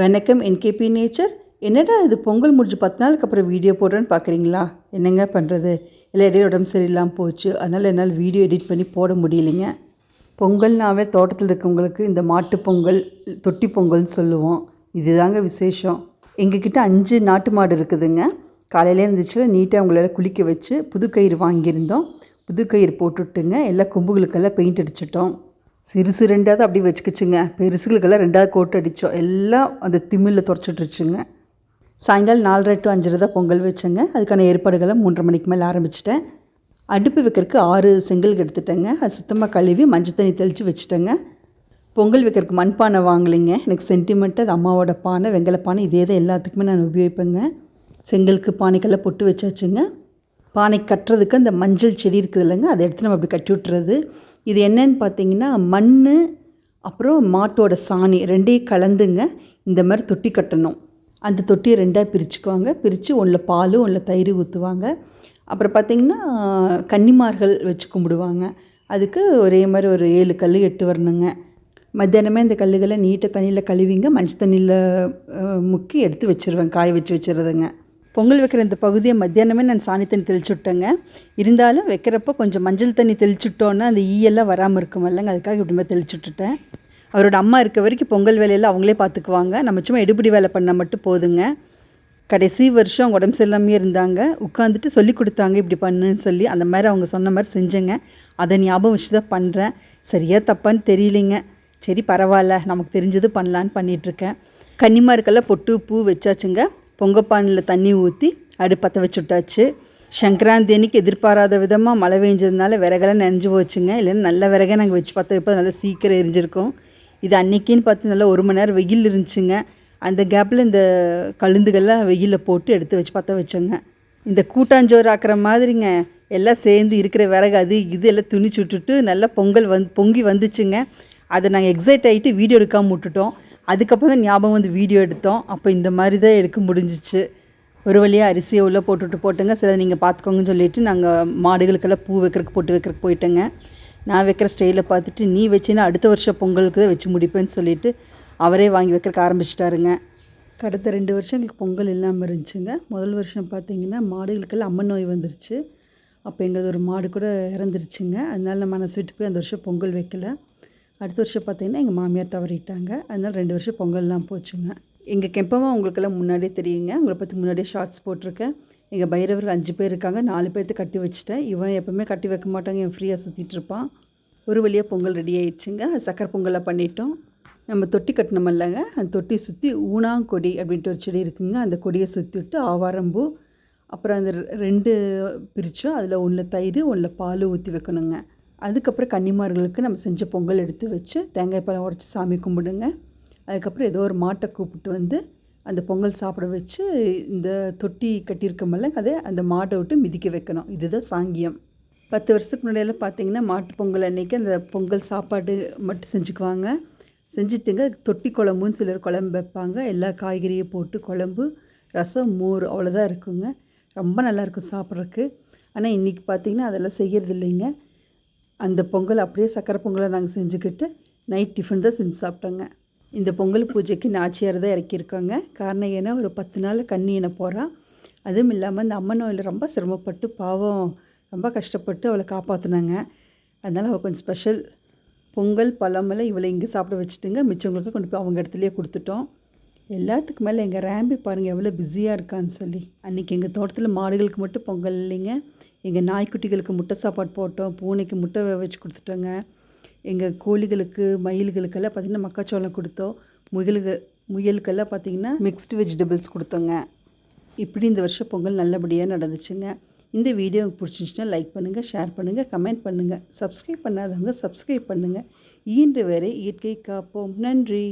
வணக்கம் NKP nature. என்னடா இது பொங்கல் முடிஞ்சு பத்து நாளுக்கு அப்புறம் வீடியோ போடுறேன்னு பார்க்குறீங்களா என்னங்க பண்ணுறது இல்லை இடையில உடம்பு சரியில்லாமல் போச்சு. அதனால் என்னால் வீடியோ எடிட் பண்ணி போட முடியலைங்க. பொங்கல்னாவே தோட்டத்தில் இருக்கவங்களுக்கு இந்த மாட்டு பொங்கல் தொட்டி பொங்கல்னு சொல்லுவோம். இதுதாங்க விசேஷம். எங்ககிட்ட அஞ்சு நாட்டு மாடு இருக்குதுங்க. காலையிலே இருந்துச்சுல நீட்டாக அவங்களால குளிக்க வச்சு புது கயிறு வாங்கியிருந்தோம். புது கயிறு போட்டுவிட்டுங்க எல்லா கொம்புகளுக்கெல்லாம் பெயிண்ட் அடிச்சிட்டோம். சிறுசு ரெண்டாவது அப்படி வச்சுக்கிச்சுங்க. பெருசுகளுக்கெல்லாம் ரெண்டாவது கோட் அடித்தோம் எல்லாம் அந்த திமிழில் துடைச்சிட்ருச்சுங்க சாயங்காலம் நாலரை டு அஞ்சரை தான் பொங்கல் வச்சேங்க. அதுக்கான ஏற்பாடுகளை மூன்றரை மணிக்கு மேலே ஆரம்பிச்சிட்டேன். அடுப்பு வைக்கிறதுக்கு ஆறு செங்கல் எடுத்துட்டேங்க. அது சுத்தமாக கழுவி மஞ்சள் தண்ணி தெளித்து வச்சுட்டேங்க. பொங்கல் வைக்கிறதுக்கு மண்பானை வாங்கலைங்க. எனக்கு சென்டிமெண்ட்டு அது அம்மாவோட பானை வெங்கல பானை இதே தான் எல்லாத்துக்குமே நான் உபயோகிப்பேங்க. செங்கலுக்கு பானைக்கெல்லாம் பொட்டு வச்சாச்சுங்க. பானை கட்டுறதுக்கு அந்த மஞ்சள் செடி இருக்குது இல்லைங்க அதை எடுத்து நம்ம அப்படி கட்டி விட்டுறது. இது என்னன்னு பார்த்தீங்கன்னா மண் அப்புறம் மாட்டோட சாணி ரெண்டையும் கலந்துங்க. இந்த மாதிரி தொட்டி கட்டணும். அந்த தொட்டியை ரெண்டாக பிரிச்சுக்குவாங்க. பிரித்து ஒன்றில் பால் ஒன்றில் தயிர் ஊற்றுவாங்க அப்புறம் பார்த்திங்கன்னா கன்னிமார்கள் வச்சு கும்பிடுவாங்க. அதுக்கு ஒரே மாதிரி ஒரு ஏழு கல் எட்டு வரணுங்க. மத்தியானமே இந்த கல்லுகளை நீட்டாக தண்ணியில் கழுவிங்க. மஞ்சள் தண்ணியில் முக்கி எடுத்து வச்சுருவேன். காய வச்சு வச்சுருதுங்க பொங்கல் வைக்கிற இந்த பகுதியை மத்தியானமே நான் சாணி தண்ணி தெளிச்சுட்டேங்க. இருந்தாலும் வைக்கிறப்போ கொஞ்சம் மஞ்சள் தண்ணி தெளிச்சுட்டோன்னா அந்த ஈயெல்லாம் வராமல் இருக்கும் இல்லைங்க. அதுக்காக இப்படி மாதிரி தெளிச்சு விட்டுட்டேன் அவரோட அம்மா இருக்க வரைக்கும் பொங்கல் வேலையெல்லாம் அவங்களே பார்த்துக்குவாங்க. நம்ம சும்மா எடுபடி வேலை பண்ணால் மட்டும் போதுங்க. கடைசி வருஷம் உடம்பு சரியில்லாமே இருந்தாங்க. உட்காந்துட்டு சொல்லி கொடுத்தாங்க இப்படி பண்ணுன்னு சொல்லி அந்த மாதிரி அவங்க சொன்ன மாதிரி செஞ்சேங்க. அதை ஞாபகம் வச்சு தான் பண்ணுறேன் சரியாக தப்பான்னு தெரியலைங்க. சரி பரவாயில்ல. நமக்கு தெரிஞ்சது பண்ணலான்னு பண்ணிகிட்ருக்கேன் கன்னிமாருக்கெல்லாம் பொட்டு பூ வச்சாச்சுங்க. பொங்கப்பானில் தண்ணி ஊற்றி அடுப்பற்ற வச்சு விட்டாச்சு சங்கராந்தி அன்னைக்கு எதிர்பாராத விதமாக மழை பெஞ்சதுனால விறகெல்லாம் நனைஞ்சு போச்சுங்க. இல்லைன்னா நல்ல விறகை நாங்கள் வச்சு பற்ற வைப்போம். நல்லா சீக்கிரம் எரிஞ்சிருக்கோம். இது அன்னைக்குன்னு பார்த்து நல்லா ஒரு மணி நேரம் வெயில் இருந்துச்சுங்க. அந்த கேப்பில் இந்த கழுந்துகள்லாம் வெயிலில் போட்டு எடுத்து வச்சு பற்ற வச்சோங்க. இந்த கூட்டாஞ்சோறு ஆக்கிற மாதிரிங்க எல்லாம் சேர்ந்து இருக்கிற விறகு அது இது எல்லாம் துணிச்சு விட்டுட்டு நல்லா பொங்கல் வந் பொங்கி வந்துச்சுங்க. அதை நாங்கள் எக்ஸைட் ஆகிட்டு வீடியோ எடுக்காமல் விட்டுட்டோம். அதுக்கப்புறம் தான் ஞாபகம் வந்து வீடியோ எடுத்தோம். அப்போ இந்த மாதிரி தான் எடுக்க முடிஞ்சிச்சு. ஒரு வழியாக அரிசியை உள்ளே போட்டுவிட்டு போட்டுங்க. சில நீங்கள் பார்த்துக்கோங்கன்னு சொல்லிவிட்டு நாங்கள் மாடுகளுக்கெல்லாம் பூ வைக்கிறதுக்கு போட்டு வைக்கிறக்கு போயிட்டேங்க. நான் வைக்கிற ஸ்டைலில் பார்த்துட்டு நீ வச்சின்னா அடுத்த வருஷம் பொங்கலுக்கு தான் வச்சு முடிப்பேன்னு சொல்லிவிட்டு அவரே வாங்கி வைக்கிறக்கு ஆரம்பிச்சிட்டாருங்க. கடந்த ரெண்டு வருஷம் எங்களுக்கு பொங்கல் இல்லாமல் இருந்துச்சுங்க. முதல் வருஷம் பார்த்திங்கன்னா மாடுகளுக்கெல்லாம் அம்மன் நோய் வந்துருச்சு. அப்போ எங்களது ஒரு மாடு கூட இறந்துருச்சுங்க. அதனால நான் மனசு விட்டு போய் அந்த வருஷம் பொங்கல் வைக்கல. அடுத்த வருஷம் பார்த்தீங்கன்னா எங்கள் மாமியார் தவறிட்டாங்க. அதனால் ரெண்டு வருஷம் பொங்கல்லாம் போச்சுங்க. எங்கள் கெப்பமாக உங்களுக்கெல்லாம் முன்னாடியே தெரியுங்க. உங்களை பற்றி முன்னாடியே ஷார்ட்ஸ் போட்டிருக்கேன். எங்கள் பைரவர் அஞ்சு பேர் இருக்காங்க. நாலு பேர்த்து கட்டி வச்சுட்டேன். இவன் எப்போவுமே கட்டி வைக்க மாட்டாங்க. என் ஃப்ரீயாக சுற்றிட்டு இருப்பான். ஒரு வழியாக பொங்கல் ரெடி ஆயிடுச்சுங்க. சக்கரை பொங்கலாக பண்ணிட்டோம். நம்ம தொட்டி கட்டினோம் இல்லைங்க. அந்த தொட்டி சுற்றி ஊனாங்கொடி அப்படின்ட்டு ஒரு செடி இருக்குங்க. அந்த கொடியை சுற்றி விட்டு ஆவாரம்பூ. அப்புறம் அந்த ரெண்டு பிரித்தோம் அதில் ஒன்றில் தயிர் ஒன்றில் பால் ஊற்றி வைக்கணுங்க. அதுக்கப்புறம் கன்னிமார்களுக்கு நம்ம செஞ்ச பொங்கல் எடுத்து வச்சு தேங்காய் பழம் உடச்சி சாமி கும்பிடுங்க. அதுக்கப்புறம் ஏதோ ஒரு மாட்டை கூப்பிட்டு வந்து அந்த பொங்கல் சாப்பிட வச்சு இந்த தொட்டி கட்டியிருக்கமல்ல அதை அந்த மாட்டை விட்டு மிதிக்க வைக்கணும். இதுதான் சாங்கியம். பத்து வருஷத்துக்கு முன்னாடியெல்லாம் பார்த்தீங்கன்னா மாட்டு பொங்கல் அன்றைக்கி அந்த பொங்கல் சாப்பாடு மட்டும் செஞ்சுக்குவாங்க. செஞ்சுட்டுங்க தொட்டி குழம்புன்னு சிலர் குழம்பு வைப்பாங்க. எல்லா காய்கறியும் போட்டு குழம்பு ரசம் மோர் அவ்வளோதான் இருக்குங்க. ரொம்ப நல்லாயிருக்கும் சாப்பிட்றதுக்கு. ஆனால் இன்றைக்கி பார்த்திங்கன்னா அதெல்லாம் செய்கிறது இல்லைங்க அந்த பொங்கல் அப்படியே சக்கரை பொங்கலை நாங்கள் செஞ்சுக்கிட்டு நைட் டிஃபன் தான் செஞ்சு சாப்பிட்டோங்க. இந்த பொங்கல் பூஜைக்கு நாச்சியார் தான் இறக்கியிருக்காங்க. காரணம் ஏன்னா ஒரு பத்து நாள் கண்ணி என போகிறா அதுவும் இல்லாமல் இந்த அம்மன் ரொம்ப சிரமப்பட்டு பாவம் ரொம்ப கஷ்டப்பட்டு அவளை காப்பாற்றினாங்க அதனால் அவள் கொஞ்சம் ஸ்பெஷல் பொங்கல் பழமெல்லாம் இவளை இங்கே சாப்பிட வச்சுட்டுங்க. மிச்சவங்களுக்கு கொண்டு போய் அவங்க இடத்துலையே கொடுத்துட்டோம். எல்லாத்துக்கு மேலே எங்கள் ரேம்பி பாருங்கள் எவ்வளோ பிஸியாக இருக்கான்னு சொல்லி. அன்றைக்கி எங்கள் தோட்டத்தில் மாடுகளுக்கு மட்டும் பொங்கல் இல்லைங்க. எங்கள் நாய்க்குட்டிகளுக்கு முட்டை சாப்பாடு போட்டோம் பூனைக்கு முட்டை வச்சு கொடுத்துட்டோங்க. எங்கள் கோழிகளுக்கு மயில்களுக்கெல்லாம் பார்த்திங்கன்னா மக்காச்சோளம் கொடுத்தோம். முயலுக்கு முயலுக்கெல்லாம் பார்த்திங்கன்னா மிக்ஸ்டு வெஜிடபிள்ஸ் கொடுத்தோங்க. இப்படி இந்த வருஷம் பொங்கல் நல்லபடியாக நடந்துச்சுங்க. இந்த வீடியோ உங்களுக்கு பிடிச்சிருந்துச்சுன்னா லைக் பண்ணுங்கள் ஷேர் பண்ணுங்கள் கமெண்ட் பண்ணுங்கள் சப்ஸ்கிரைப் பண்ணாதவங்க சப்ஸ்கிரைப் பண்ணுங்கள் ஈன்று வரை இயற்கை காப்போம். நன்றி.